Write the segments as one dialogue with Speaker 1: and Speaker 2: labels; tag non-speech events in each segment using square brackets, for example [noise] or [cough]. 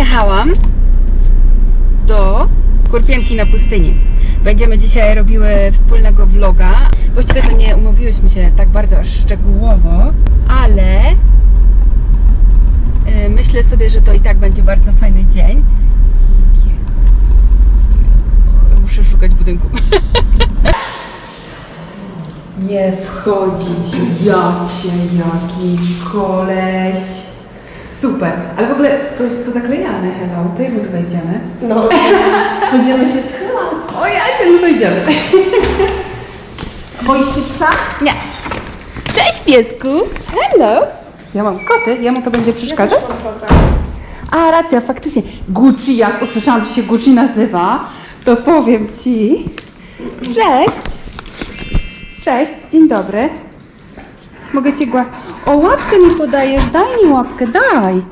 Speaker 1: Przyjechałam do Kurpiemki na pustyni. Będziemy dzisiaj robiły wspólnego vloga. Właściwie to nie umówiłyśmy się tak bardzo szczegółowo, ale y, myślę sobie, że to i tak będzie bardzo fajny dzień. Muszę szukać budynku. Nie wchodzić, jacie, jaki koleś. Super, ale w ogóle to jest pozaklejane, hello, to jak my tu wejdziemy?
Speaker 2: No, [laughs] będziemy się schylać.
Speaker 1: O ja się, to idziemy. [laughs]
Speaker 2: Boisz się psa?
Speaker 1: Nie. Cześć piesku. Hello. Ja mam koty, jemu to będzie przeszkadzać? A, racja, faktycznie. Gucci, jak usłyszałam, że się Gucci nazywa, to powiem Ci. Cześć. Cześć, dzień dobry. Mogę Cię gła... O, łapkę mi podajesz, daj mi łapkę, daj.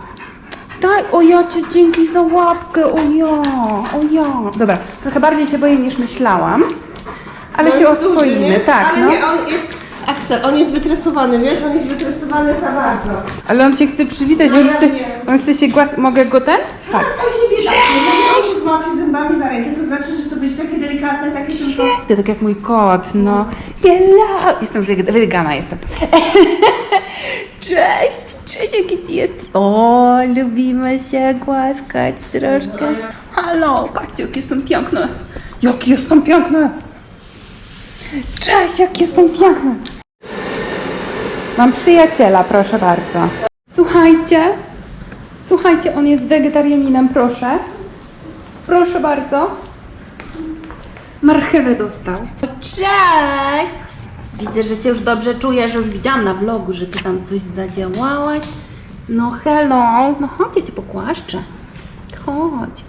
Speaker 1: Daj, o ja Cię dzięki za łapkę, o ja, o ja. Dobra, trochę bardziej się boję niż myślałam, ale się
Speaker 2: jest duży,
Speaker 1: oswoimy, tak,
Speaker 2: Ale
Speaker 1: no.
Speaker 2: nie, on jest... Axel, on jest wytresowany, wiesz? On jest wytresowany za bardzo.
Speaker 1: Ale on się chce przywitać,
Speaker 2: No
Speaker 1: on
Speaker 2: ja
Speaker 1: chce,
Speaker 2: wiem.
Speaker 1: on chce się głaskać. Mogę go ten? Tak.
Speaker 2: On ciebie tak, jeżeli on się złapie zębami za rękę, to znaczy, że to będzie takie delikatne, takie tylko...
Speaker 1: Ty tak jak mój kot, no. Hello! Jestem wegana, jestem. [laughs] Cześć, cześć, jaki ty jest. O, lubimy się głaskać troszkę. Halo, patrzcie, jak jestem piękna. Jak jestem piękna. Cześć, jak jestem piękna. Mam przyjaciela, proszę bardzo. Słuchajcie, słuchajcie, on jest wegetarianinem, proszę. Proszę bardzo. Marchewę dostał. Cześć! Widzę, że się już dobrze czujesz, już widziałam na vlogu, że ty tam coś zadziałałaś. No hello, no chodź, ja cię pokłaszczę. Chodź.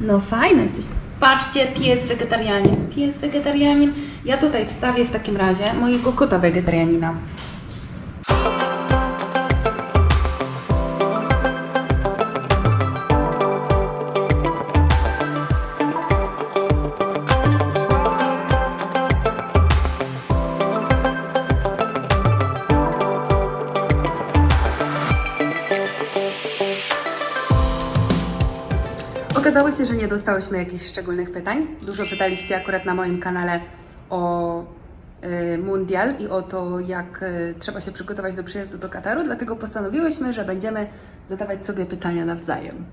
Speaker 1: No fajna jesteś. Patrzcie, pies wegetarianin. Pies wegetarianin. Ja tutaj wstawię w takim razie mojego kota wegetarianina. Że nie dostałyśmy jakichś szczególnych pytań. Dużo pytaliście akurat na moim kanale o y, mundial i o to, jak y, trzeba się przygotować do przyjazdu do Kataru, dlatego postanowiłyśmy, że będziemy zadawać sobie pytania nawzajem.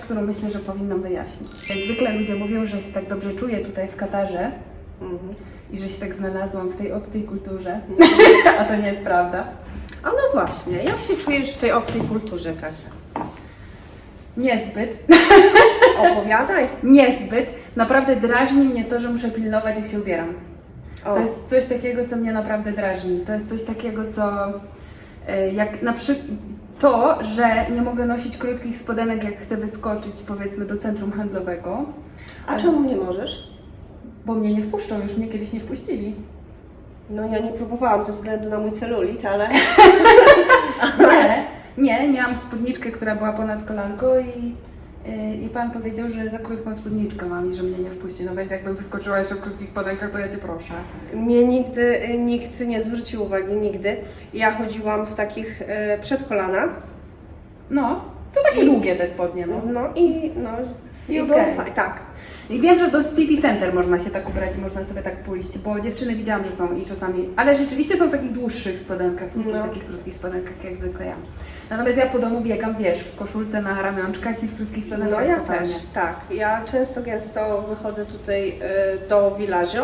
Speaker 1: Rzecz, którą myślę, że powinnam wyjaśnić. Jak zwykle ludzie mówią, że się tak dobrze czuję tutaj w Katarze i że się tak znalazłam w tej obcej kulturze, [laughs] a to nie jest prawda.
Speaker 2: A no właśnie, jak się czujesz w tej obcej kulturze, Kasia?
Speaker 1: Niezbyt. [laughs]
Speaker 2: Opowiadaj.
Speaker 1: Niezbyt. Naprawdę drażni mnie to, że muszę pilnować, jak się ubieram.
Speaker 2: O.
Speaker 1: To jest coś takiego, co mnie naprawdę drażni. To jest coś takiego, co e, jak na przykład to, że nie mogę nosić krótkich spodenek, jak chcę wyskoczyć powiedzmy do centrum handlowego,
Speaker 2: A czemu nie możesz?
Speaker 1: bo mnie nie wpuszczą, już mnie kiedyś nie wpuścili.
Speaker 2: No ja nie próbowałam ze względu na mój celulit, ale... [laughs]
Speaker 1: Nie, nie, miałam spódniczkę, która była ponad kolanko i, i pan powiedział, że za krótką spódniczkę mam i że mnie nie wpuści. No więc jakbym wyskoczyła jeszcze w krótkich spodenkach, to ja cię proszę.
Speaker 2: Mnie nigdy y, nikt nie zwrócił uwagi, nigdy. Ja chodziłam w takich y, przed kolana.
Speaker 1: No, to takie
Speaker 2: I-
Speaker 1: długie te spodnie, no.
Speaker 2: No i no...
Speaker 1: I
Speaker 2: było fajnie, tak.
Speaker 1: I wiem, że do City Center można się tak ubrać można sobie tak pójść, bo dziewczyny widziałam, że są i czasami, ale rzeczywiście są w takich dłuższych spodenkach, nie są
Speaker 2: No.
Speaker 1: w takich krótkich spodenkach jak zwykle ja. Natomiast ja po domu biegam, wiesz, w koszulce na ramionczkach i w krótkich spodenkach
Speaker 2: No ja też, tak. Ja często, gęsto wychodzę tutaj y, do village'u,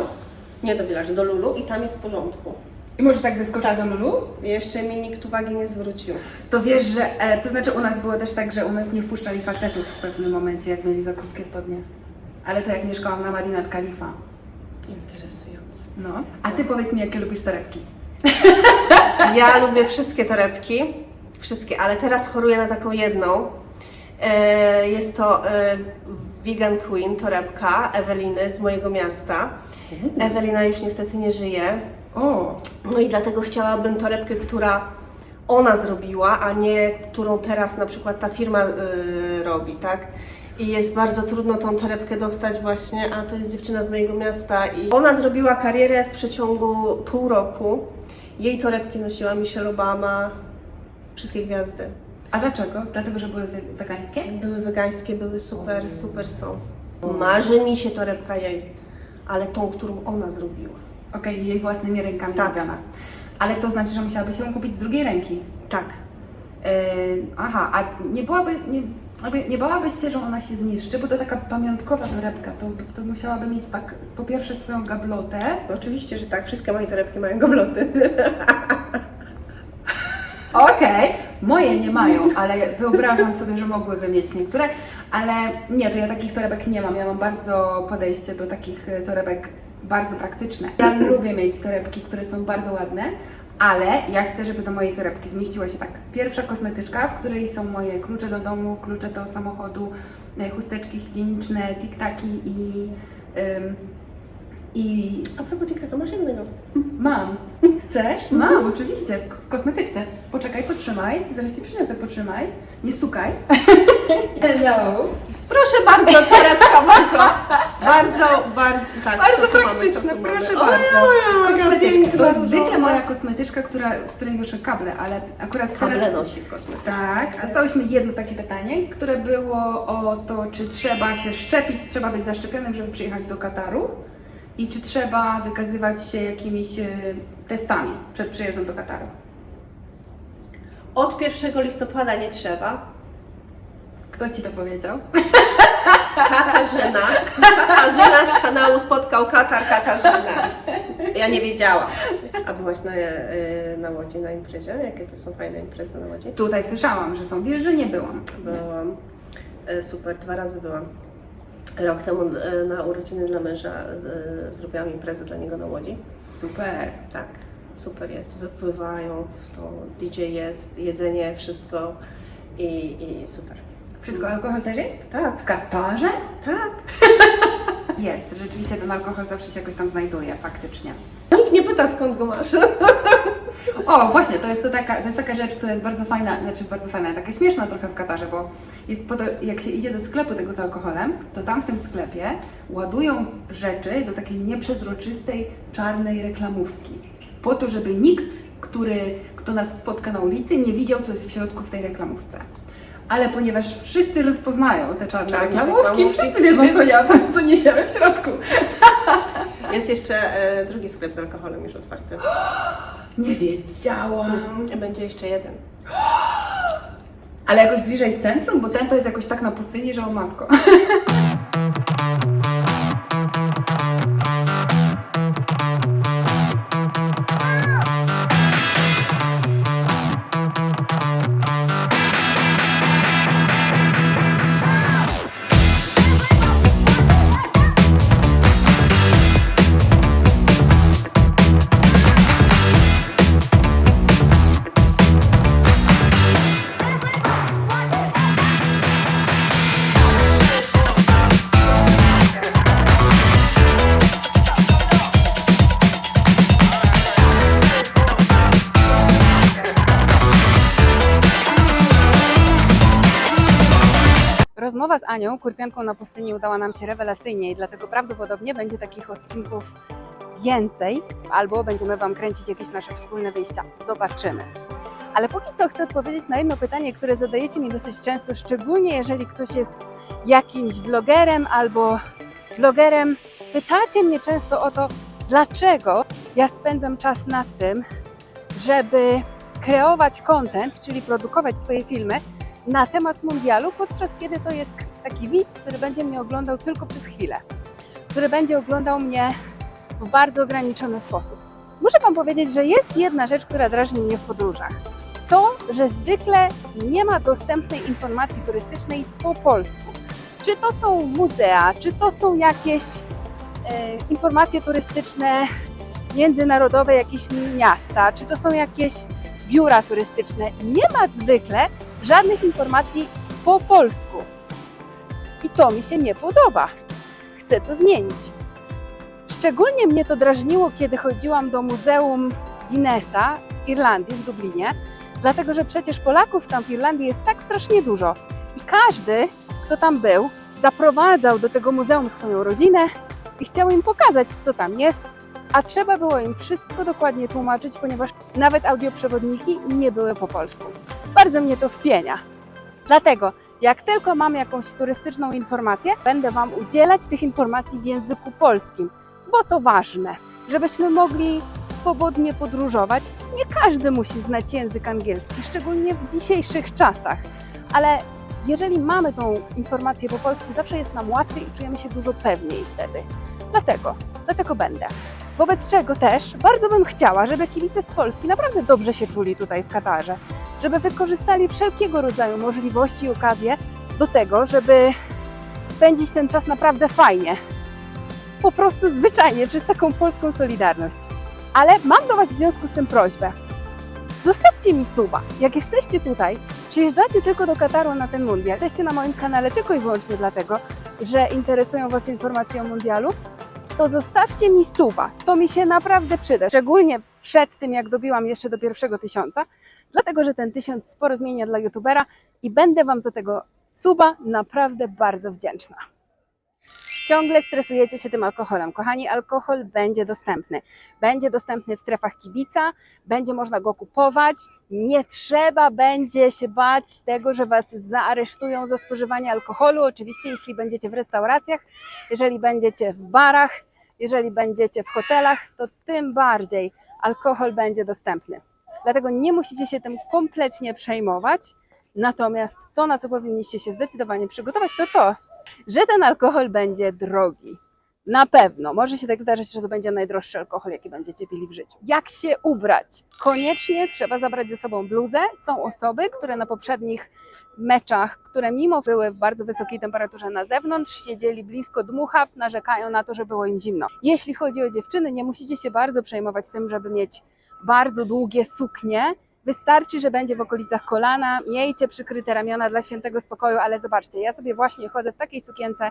Speaker 2: nie do village'u, do Lulu i tam jest w porządku.
Speaker 1: I możesz tak wyskoczyć
Speaker 2: Tak.
Speaker 1: do Lulu?
Speaker 2: Jeszcze mi nikt uwagi nie zwrócił.
Speaker 1: To wiesz, że, e, to znaczy u nas było też tak, że u nas nie wpuszczali facetów w pewnym momencie, jak mieli za krótkie spodnie. Ale to jak mieszkałam na Madinat Khalifa.
Speaker 2: Interesujące.
Speaker 1: No. A ty powiedz mi, jakie lubisz torebki? [laughs]
Speaker 2: Ja lubię wszystkie torebki, wszystkie, ale teraz choruję na taką jedną. E, Jest to e, Vegan Queen, torebka Eweliny z mojego miasta. Ewelina już niestety nie żyje, no i dlatego chciałabym torebkę, która ona zrobiła, a nie którą teraz na przykład ta firma y, robi, tak? I jest bardzo trudno tą torebkę dostać właśnie, a to jest dziewczyna z mojego miasta i ona zrobiła karierę w przeciągu pół roku. Jej torebki nosiła Michelle Obama, wszystkie gwiazdy.
Speaker 1: a dlaczego? Dlatego, że były we- wegańskie?
Speaker 2: Były wegańskie, były super, super są. Marzy mi się torebka jej, ale tą, którą ona zrobiła.
Speaker 1: Okej, jej własnymi rękami
Speaker 2: Tak.
Speaker 1: zrobiona. Ale to znaczy, że musiałabyś ją kupić z drugiej ręki.
Speaker 2: Tak.
Speaker 1: Yy, aha, a nie byłaby, nie, jakby nie bałabyś się, że ona się zniszczy, bo to taka pamiątkowa torebka, to, to musiałaby mieć tak, po pierwsze swoją gablotę,
Speaker 2: Oczywiście, że tak, wszystkie moje torebki mają gobloty. [laughs]
Speaker 1: Okej, moje nie mają, ale wyobrażam sobie, że mogłyby mieć niektóre, ale nie, to ja takich torebek nie mam. Ja mam bardzo podejście do takich e, torebek bardzo praktyczne. Ja lubię mieć torebki, które są bardzo ładne, ale ja chcę, żeby do mojej torebki zmieściła się tak. Pierwsza kosmetyczka, w której są moje klucze do domu, klucze do samochodu, e, chusteczki higieniczne, tiktaki i... i
Speaker 2: A propos TikToka, masz jednego.
Speaker 1: Mam. [laughs] Chcesz? Mam, oczywiście, w, w kosmetyczce. Poczekaj, potrzymaj. Zaraz ci przyniosę, potrzymaj. Nie stukaj. [laughs] Hello.
Speaker 2: Proszę bardzo, torebka, [laughs] bardzo, bardzo, bardzo, tak.
Speaker 1: Bardzo
Speaker 2: co tu mamy, co
Speaker 1: praktyczne,
Speaker 2: tu
Speaker 1: proszę bardzo. Kosmetyczka. To jest zwykle moja kosmetyczka, która, której noszę kable, ale akurat
Speaker 2: Kable
Speaker 1: teraz...
Speaker 2: nosi w kosmetyczce.
Speaker 1: Tak, a stałyśmy jedno takie pytanie, które było o to, czy trzeba się szczepić, trzeba być zaszczepionym, żeby przyjechać do Kataru i czy trzeba wykazywać się jakimiś e, testami przed przyjazdem do Kataru.
Speaker 2: Od 1 listopada nie trzeba.
Speaker 1: Kto ci to powiedział?
Speaker 2: Katarzyna. Katarzyna z kanału spotkał Katar Katarzyna. Ja nie wiedziałam. A byłaś na, y, na Łodzi na imprezie? Jakie to są fajne imprezy na Łodzi?
Speaker 1: Tutaj słyszałam, że są. Wiesz, że nie byłam.
Speaker 2: Byłam. Y, Super, dwa razy byłam. Rok temu y, na urodziny dla męża y, zrobiłam imprezę dla niego na Łodzi.
Speaker 1: Super.
Speaker 2: Tak, super jest. Wypływają w to, DJ jest, jedzenie, wszystko i, i super.
Speaker 1: Wszystko alkohol też jest?
Speaker 2: Tak,
Speaker 1: W Katarze?
Speaker 2: tak. [laughs]
Speaker 1: Jest. Rzeczywiście ten alkohol zawsze się jakoś tam znajduje, faktycznie.
Speaker 2: Nikt nie pyta skąd go masz.
Speaker 1: O, właśnie, to jest, to taka, to jest taka rzecz, która jest bardzo fajna, znaczy bardzo fajna, taka śmieszna trochę w Katarze, bo jest po to, jak się idzie do sklepu tego z alkoholem, to tam w tym sklepie ładują rzeczy do takiej nieprzezroczystej, czarnej reklamówki. Po to, żeby nikt, który, kto nas spotka na ulicy, nie widział, co jest w środku w tej reklamówce. Ale ponieważ wszyscy rozpoznają te czarne
Speaker 2: Czarne
Speaker 1: reklamówki,
Speaker 2: reklamówki.
Speaker 1: wszyscy wiedzą, co, ja, co, co niesiemy w środku.
Speaker 2: Jest jeszcze e, drugi sklep z alkoholem już otwarty. [gasps]
Speaker 1: Nie wiedziałam.
Speaker 2: Będzie jeszcze jeden.
Speaker 1: Ale jakoś bliżej centrum, bo ten to jest jakoś tak na pustyni, że o matko. [laughs] Rozmowa z Anią, kurpianką na pustyni, udała nam się rewelacyjnie i dlatego prawdopodobnie będzie takich odcinków więcej, albo będziemy Wam kręcić jakieś nasze wspólne wyjścia. Zobaczymy. Ale póki co chcę odpowiedzieć na jedno pytanie, które zadajecie mi dosyć często, szczególnie jeżeli ktoś jest jakimś vlogerem albo vlogerem. Pytacie mnie często o to, dlaczego ja spędzam czas nad tym, żeby kreować content, czyli produkować swoje filmy na temat mundialu, podczas kiedy to jest taki widz, który będzie mnie oglądał tylko przez chwilę, który będzie oglądał mnie w bardzo ograniczony sposób. Muszę Wam powiedzieć, że jest jedna rzecz, która drażni mnie w podróżach. To, że zwykle nie ma dostępnej informacji turystycznej po polsku. Czy to są muzea, czy to są jakieś e, informacje turystyczne międzynarodowe, jakieś miasta, czy to są jakieś biura turystyczne. Nie ma zwykle żadnych informacji po polsku. I to mi się nie podoba. Chcę to zmienić. Szczególnie mnie to drażniło, kiedy chodziłam do Muzeum Guinnessa w Irlandii, w Dublinie, dlatego że przecież Polaków tam w Irlandii jest tak strasznie dużo. I każdy, kto tam był, zaprowadzał do tego muzeum swoją rodzinę i chciał im pokazać, co tam jest, a trzeba było im wszystko dokładnie tłumaczyć, ponieważ nawet audioprzewodniki nie były po polsku. Bardzo mnie to wpienia. Dlatego, jak tylko mam jakąś turystyczną informację, będę Wam udzielać tych informacji w języku polskim, bo to ważne, żebyśmy mogli swobodnie podróżować. Nie każdy musi znać język angielski, szczególnie w dzisiejszych czasach, ale jeżeli mamy tą informację po polsku, zawsze jest nam łatwiej i czujemy się dużo pewniej wtedy. Dlatego, dlatego będę. Wobec czego też bardzo bym chciała, żeby kibice z Polski naprawdę dobrze się czuli tutaj w Katarze, żeby wykorzystali wszelkiego rodzaju możliwości i okazje do tego, żeby spędzić ten czas naprawdę fajnie. Po prostu zwyczajnie, przez taką polską solidarność. Ale mam do Was w związku z tym prośbę. Zostawcie mi suba. Jak jesteście tutaj, przyjeżdżacie tylko do Kataru na ten mundial, jesteście na moim kanale tylko i wyłącznie dlatego, że interesują Was informacje o mundialu, to zostawcie mi suba. To mi się naprawdę przyda. Szczególnie przed tym, jak dobiłam jeszcze do pierwszego tysiąca, dlatego że ten tysiąc sporo zmienia dla youtubera i będę Wam za tego suba naprawdę bardzo wdzięczna. Ciągle stresujecie się tym alkoholem. Kochani, alkohol będzie dostępny. Będzie dostępny w strefach kibica, będzie można go kupować. Nie trzeba będzie się bać tego, że Was zaaresztują za spożywanie alkoholu. Oczywiście, jeśli będziecie w restauracjach, jeżeli będziecie w barach, jeżeli będziecie w hotelach, to tym bardziej alkohol będzie dostępny. Dlatego nie musicie się tym kompletnie przejmować. Natomiast to, na co powinniście się zdecydowanie przygotować, to to, że ten alkohol będzie drogi. Na pewno. Może się tak zdarzyć, że to będzie najdroższy alkohol, jaki będziecie pili w życiu. Jak się ubrać? Koniecznie trzeba zabrać ze sobą bluzę. Są osoby, które na poprzednich meczach, które mimo były w bardzo wysokiej temperaturze na zewnątrz, siedzieli blisko dmuchaw, narzekają na to, że było im zimno. Jeśli chodzi o dziewczyny, nie musicie się bardzo przejmować tym, żeby mieć bardzo długie suknie. Wystarczy, że będzie w okolicach kolana, miejcie przykryte ramiona dla świętego spokoju, ale zobaczcie, ja sobie właśnie chodzę w takiej sukience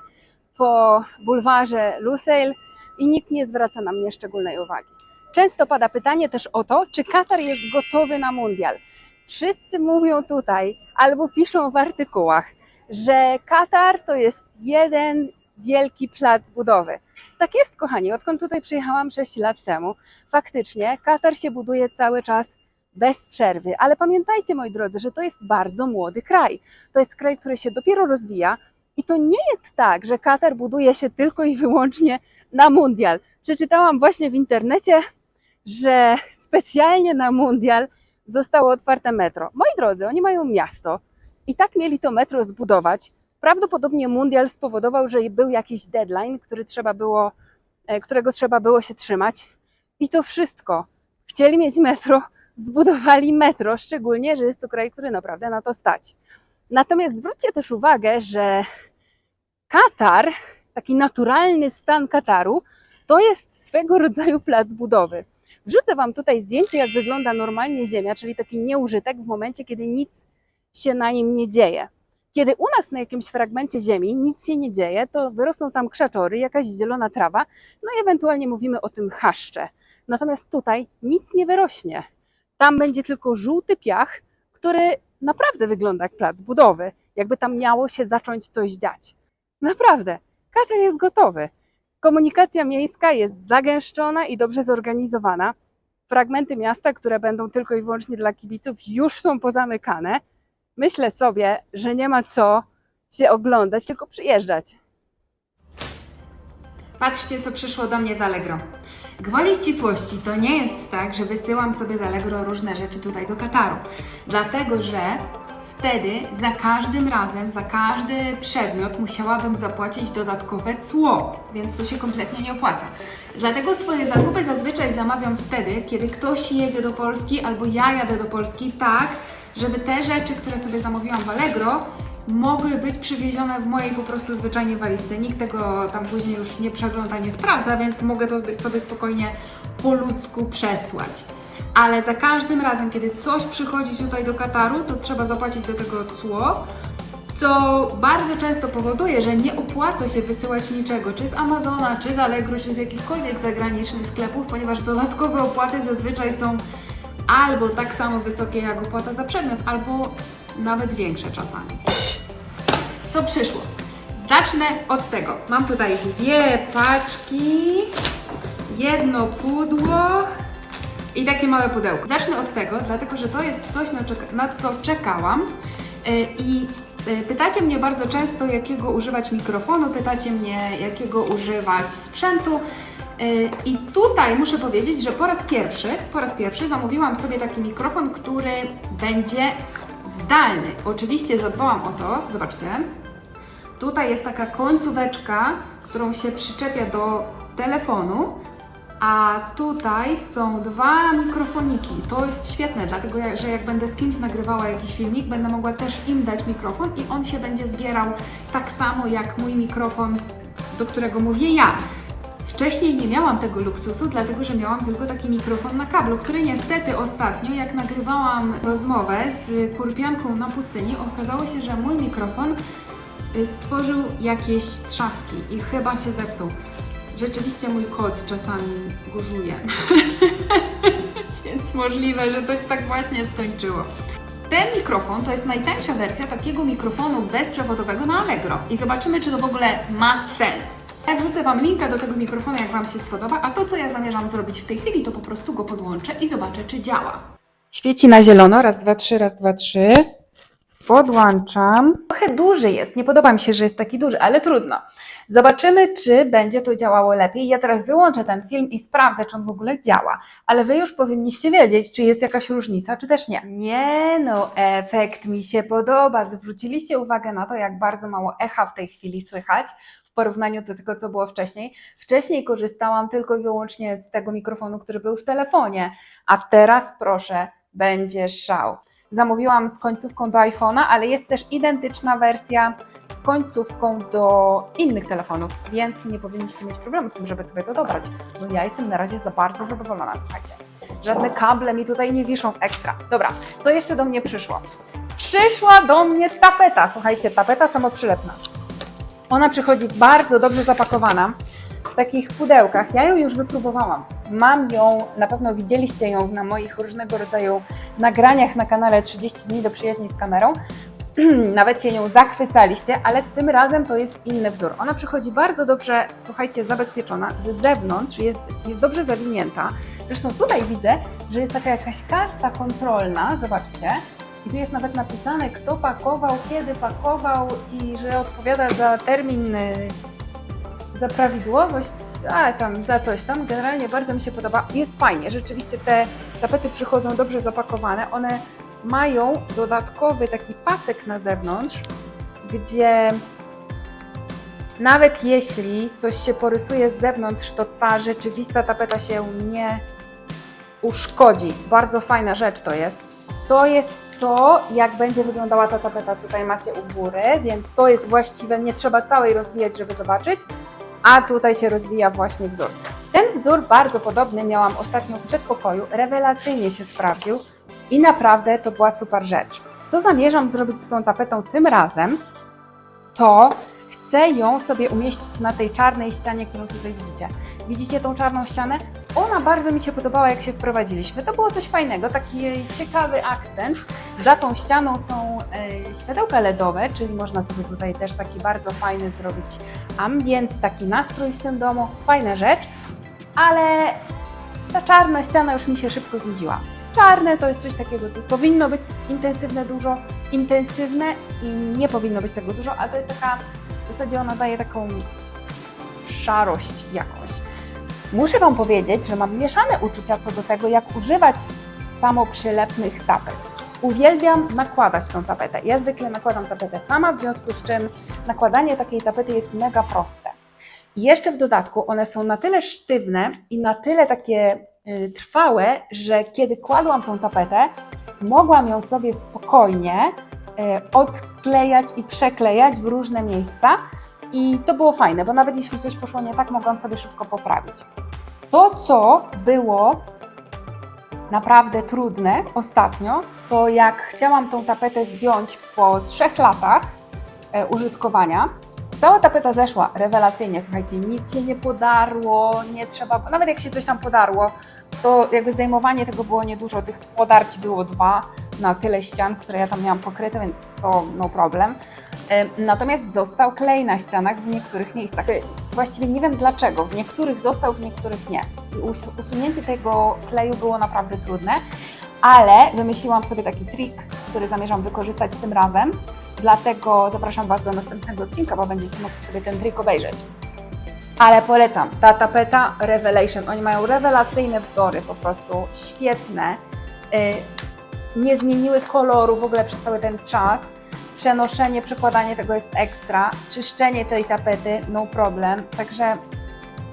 Speaker 1: po bulwarze Lusail i nikt nie zwraca na mnie szczególnej uwagi. Często pada pytanie też o to, czy Katar jest gotowy na mundial. Wszyscy mówią tutaj albo piszą w artykułach, że Katar to jest jeden wielki plac budowy. Tak jest, kochani, odkąd tutaj przyjechałam 6 lat temu, faktycznie Katar się buduje cały czas bez przerwy. Ale pamiętajcie, moi drodzy, że to jest bardzo młody kraj. To jest kraj, który się dopiero rozwija i to nie jest tak, że Katar buduje się tylko i wyłącznie na mundial. Przeczytałam właśnie w internecie, że specjalnie na mundial zostało otwarte metro. Moi drodzy, oni mają miasto i tak mieli to metro zbudować. Prawdopodobnie mundial spowodował, że był jakiś deadline, który trzeba było, e, którego trzeba było się trzymać. I to wszystko. Chcieli mieć metro, zbudowali metro, szczególnie, że jest to kraj, który naprawdę na to stać. Natomiast zwróćcie też uwagę, że Katar, taki naturalny stan Kataru, to jest swego rodzaju plac budowy. Wrzucę Wam tutaj zdjęcie, jak wygląda normalnie ziemia, czyli taki nieużytek w momencie, kiedy nic się na nim nie dzieje. Kiedy u nas na jakimś fragmencie ziemi nic się nie dzieje, to wyrosną tam krzaczory, jakaś zielona trawa, no i ewentualnie mówimy o tym chaszcze. Natomiast tutaj nic nie wyrośnie. Tam będzie tylko żółty piach, który naprawdę wygląda jak plac budowy, jakby tam miało się zacząć coś dziać. Naprawdę, Katar jest gotowy. Komunikacja miejska jest zagęszczona i dobrze zorganizowana. Fragmenty miasta, które będą tylko i wyłącznie dla kibiców, już są pozamykane. Myślę sobie, że nie ma co się oglądać, tylko przyjeżdżać.
Speaker 3: Patrzcie, co przyszło do mnie z Allegro. Gwoli ścisłości to nie jest tak, że wysyłam sobie z Allegro różne rzeczy tutaj do Kataru. Dlatego, że wtedy za każdym razem, za każdy przedmiot musiałabym zapłacić dodatkowe cło, więc to się kompletnie nie opłaca. Dlatego swoje zakupy zazwyczaj zamawiam wtedy, kiedy ktoś jedzie do Polski albo ja jadę do Polski, tak, żeby te rzeczy, które sobie zamówiłam w Allegro, mogły być przywiezione w mojej po prostu zwyczajnie walizce. Nikt tego tam później już nie przegląda, nie sprawdza, więc mogę to sobie spokojnie po ludzku przesłać. Ale za każdym razem, kiedy coś przychodzi tutaj do Kataru, to trzeba zapłacić do tego cło. co bardzo często powoduje, że nie opłaca się wysyłać niczego, czy z Amazona, czy z Allegro, czy z jakichkolwiek zagranicznych sklepów, ponieważ dodatkowe opłaty zazwyczaj są albo tak samo wysokie jak opłata za przedmiot, albo nawet większe czasami. Co przyszło? Zacznę od tego. Mam tutaj dwie paczki, jedno pudło i takie małe pudełko. Zacznę od tego, dlatego że to jest coś, na, co czekałam. Yy, I yy, pytacie mnie bardzo często, jakiego używać mikrofonu, pytacie mnie, jakiego używać sprzętu. Yy, I tutaj muszę powiedzieć, że po raz pierwszy, po raz pierwszy zamówiłam sobie taki mikrofon, który będzie zdalny. Oczywiście zadbałam o to, zobaczcie, Tutaj jest taka końcóweczka, którą się przyczepia do telefonu, a tutaj są dwa mikrofoniki. To jest świetne, dlatego że jak będę z kimś nagrywała jakiś filmik, będę mogła też im dać mikrofon i on się będzie zbierał tak samo jak mój mikrofon, do którego mówię ja. Wcześniej nie miałam tego luksusu, dlatego że miałam tylko taki mikrofon na kablu, który niestety ostatnio, jak nagrywałam rozmowę z kurpianką na pustyni, okazało się, że mój mikrofon stworzył jakieś trzaski i chyba się zepsuł. Rzeczywiście mój kot czasami górzuje. [laughs] Więc możliwe, że to się tak właśnie skończyło. Ten mikrofon to jest najtańsza wersja takiego mikrofonu bezprzewodowego na Allegro. I zobaczymy, czy to w ogóle ma sens. Ja wrzucę Wam linka do tego mikrofonu, jak Wam się spodoba, a to, co ja zamierzam zrobić w tej chwili, to po prostu go podłączę i zobaczę, czy działa.
Speaker 1: Świeci na zielono, raz, dwa, trzy, raz, dwa, trzy. Podłączam. Trochę duży jest, nie podoba mi się, że jest taki duży, ale trudno. Zobaczymy, czy będzie to działało lepiej. Ja teraz wyłączę ten film i sprawdzę, czy on w ogóle działa. Ale Wy już powinniście wiedzieć, czy jest jakaś różnica, czy też nie. Nie no, efekt mi się podoba. Zwróciliście uwagę na to, jak bardzo mało echa w tej chwili słychać w porównaniu do tego, co było wcześniej. Wcześniej korzystałam tylko i wyłącznie z tego mikrofonu, który był w telefonie, a teraz proszę, będzie szał. Zamówiłam z końcówką do iPhone'a, ale jest też identyczna wersja z końcówką do innych telefonów, więc nie powinniście mieć problemu z tym, żeby sobie to dobrać. Bo ja jestem na razie za bardzo zadowolona, słuchajcie. Żadne kable mi tutaj nie wiszą ekstra. Dobra, co jeszcze do mnie przyszło? Przyszła do mnie tapeta, słuchajcie, tapeta samoprzylepna. Ona przychodzi bardzo dobrze zapakowana takich pudełkach. Ja ją już wypróbowałam. Mam ją, na pewno widzieliście ją na moich różnego rodzaju nagraniach na kanale 30 dni do przyjaźni z kamerą. [clears throat] Nawet się nią zachwycaliście, ale tym razem to jest inny wzór. Ona przychodzi bardzo dobrze, słuchajcie, zabezpieczona. Z zewnątrz jest, jest dobrze zawinięta. Zresztą tutaj widzę, że jest taka jakaś karta kontrolna, zobaczcie. I tu jest nawet napisane, kto pakował, kiedy pakował i że odpowiada za termin, y, za prawidłowość, ale tam za coś tam. Generalnie bardzo mi się podoba. Jest fajnie, rzeczywiście te tapety przychodzą dobrze zapakowane. One mają dodatkowy taki pasek na zewnątrz, gdzie nawet jeśli coś się porysuje z zewnątrz, to ta rzeczywista tapeta się nie uszkodzi. Bardzo fajna rzecz to jest. To jest to, jak będzie wyglądała ta tapeta. Tutaj macie u góry, więc to jest właściwe. Nie trzeba całej rozwijać, żeby zobaczyć. A tutaj się rozwija właśnie wzór. Ten wzór bardzo podobny miałam ostatnio w przedpokoju. Rewelacyjnie się sprawdził i naprawdę to była super rzecz. Co zamierzam zrobić z tą tapetą tym razem, to chcę ją sobie umieścić na tej czarnej ścianie, którą tutaj widzicie. Widzicie tą czarną ścianę? Ona bardzo mi się podobała, jak się wprowadziliśmy. To było coś fajnego, taki ciekawy akcent. Za tą ścianą są e, światełka LEDowe, czyli można sobie tutaj też taki bardzo fajny zrobić ambient, taki nastrój w tym domu. Fajna rzecz, ale ta czarna ściana już mi się szybko znudziła. Czarne to jest coś takiego, jest, powinno być intensywne dużo, intensywne i nie powinno być tego dużo, ale to jest taka, w zasadzie ona daje taką szarość jakąś. Muszę Wam powiedzieć, że mam mieszane uczucia co do tego, jak używać samoprzylepnych tapet. Uwielbiam nakładać tą tapetę. Ja zwykle nakładam tapetę sama, w związku z czym nakładanie takiej tapety jest mega proste. I jeszcze w dodatku one są na tyle sztywne i na tyle takie y, trwałe, że kiedy kładłam tą tapetę, mogłam ją sobie spokojnie y, odklejać i przeklejać w różne miejsca. I to było fajne, bo nawet jeśli coś poszło nie tak, mogłam sobie szybko poprawić. To, co było naprawdę trudne ostatnio, to jak chciałam tą tapetę zdjąć po trzech latach, e, użytkowania. Cała tapeta zeszła rewelacyjnie, słuchajcie, nic się nie podarło, nie trzeba, nawet jak się coś tam podarło, to jakby zdejmowanie tego było niedużo, tych podarć było dwa na tyle ścian, które ja tam miałam pokryte, więc to no problem. Natomiast został klej na ścianach w niektórych miejscach. Właściwie nie wiem dlaczego, w niektórych został, w niektórych nie. I us- usunięcie tego kleju było naprawdę trudne, ale wymyśliłam sobie taki trik, który zamierzam wykorzystać tym razem. Dlatego zapraszam Was do następnego odcinka, bo będziecie mogli sobie ten trik obejrzeć. Ale polecam, ta tapeta Revelation, oni mają rewelacyjne wzory, po prostu świetne. Y, Nie zmieniły koloru w ogóle przez cały ten czas. Przenoszenie, przekładanie tego jest ekstra. Czyszczenie tej tapety, no problem. Także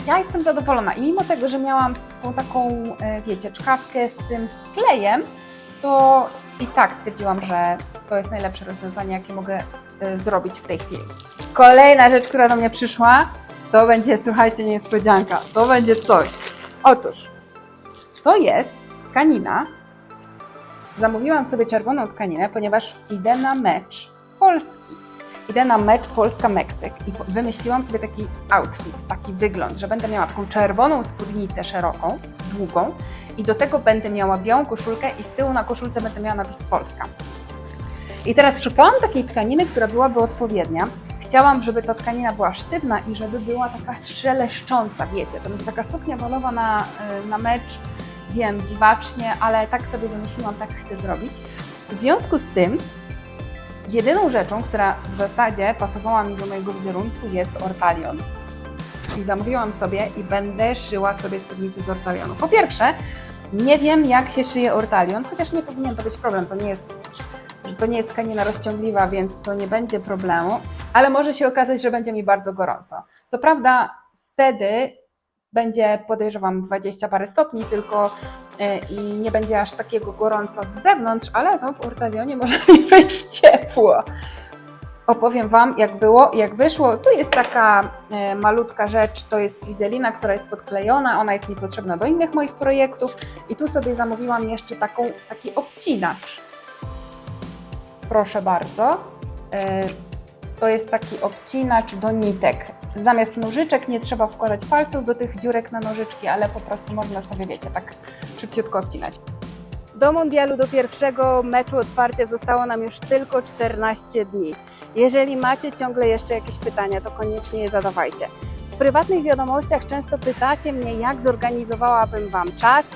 Speaker 1: ja jestem zadowolona. I mimo tego, że miałam tą taką, e, wiecie, czkawkę z tym klejem, to i tak stwierdziłam, że to jest najlepsze rozwiązanie, jakie mogę e, zrobić w tej chwili. Kolejna rzecz, która do mnie przyszła, to będzie, słuchajcie, niespodzianka. To będzie coś. Otóż, to jest tkanina. Zamówiłam sobie czerwoną tkaninę, ponieważ idę na mecz Polski. Idę na mecz Polska-Meksyk i wymyśliłam sobie taki outfit, taki wygląd, że będę miała taką czerwoną spódnicę szeroką, długą i do tego będę miała białą koszulkę i z tyłu na koszulce będę miała napis Polska. I teraz szukałam takiej tkaniny, która byłaby odpowiednia. Chciałam, żeby ta tkanina była sztywna i żeby była taka szeleszcząca, wiecie. To jest taka suknia balowa na, y, na mecz, wiem, dziwacznie, ale tak sobie wymyśliłam, tak chcę zrobić. W związku z tym, jedyną rzeczą, która w zasadzie pasowała mi do mojego wizerunku jest ortalion. I zamówiłam sobie i będę szyła sobie spódnicę z ortalionu. Po pierwsze, nie wiem jak się szyje ortalion, chociaż nie powinien to być problem, to nie jest że to nie jest tkanina rozciągliwa, więc to nie będzie problemu, ale może się okazać, że będzie mi bardzo gorąco. Co prawda wtedy będzie, podejrzewam, 20 parę stopni tylko i nie będzie aż takiego gorąca z zewnątrz, ale no, w Ortalionie może [laughs] mi być ciepło. Opowiem Wam, jak było, jak wyszło. Tu jest taka e, malutka rzecz, to jest frizelina, która jest podklejona, ona jest mi potrzebna do innych moich projektów i tu sobie zamówiłam jeszcze taką, taki obcinacz. Proszę bardzo. E, To jest taki obcinacz do nitek. Zamiast nożyczek nie trzeba wkładać palców do tych dziurek na nożyczki, ale po prostu można sobie, wiecie, tak szybciutko obcinać. Do mundialu, do pierwszego meczu otwarcia zostało nam już tylko 14 dni. Jeżeli macie ciągle jeszcze jakieś pytania, to koniecznie je zadawajcie. W prywatnych wiadomościach często pytacie mnie, jak zorganizowałabym Wam czas,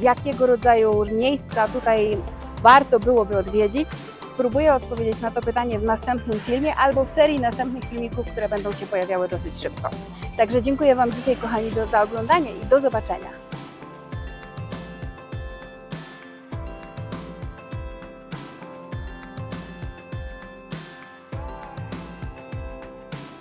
Speaker 1: jakiego rodzaju miejsca tutaj warto byłoby odwiedzić. Spróbuję odpowiedzieć na to pytanie w następnym filmie albo w serii następnych filmików, które będą się pojawiały dosyć szybko. Także dziękuję Wam dzisiaj, kochani, do, za oglądanie i do zobaczenia.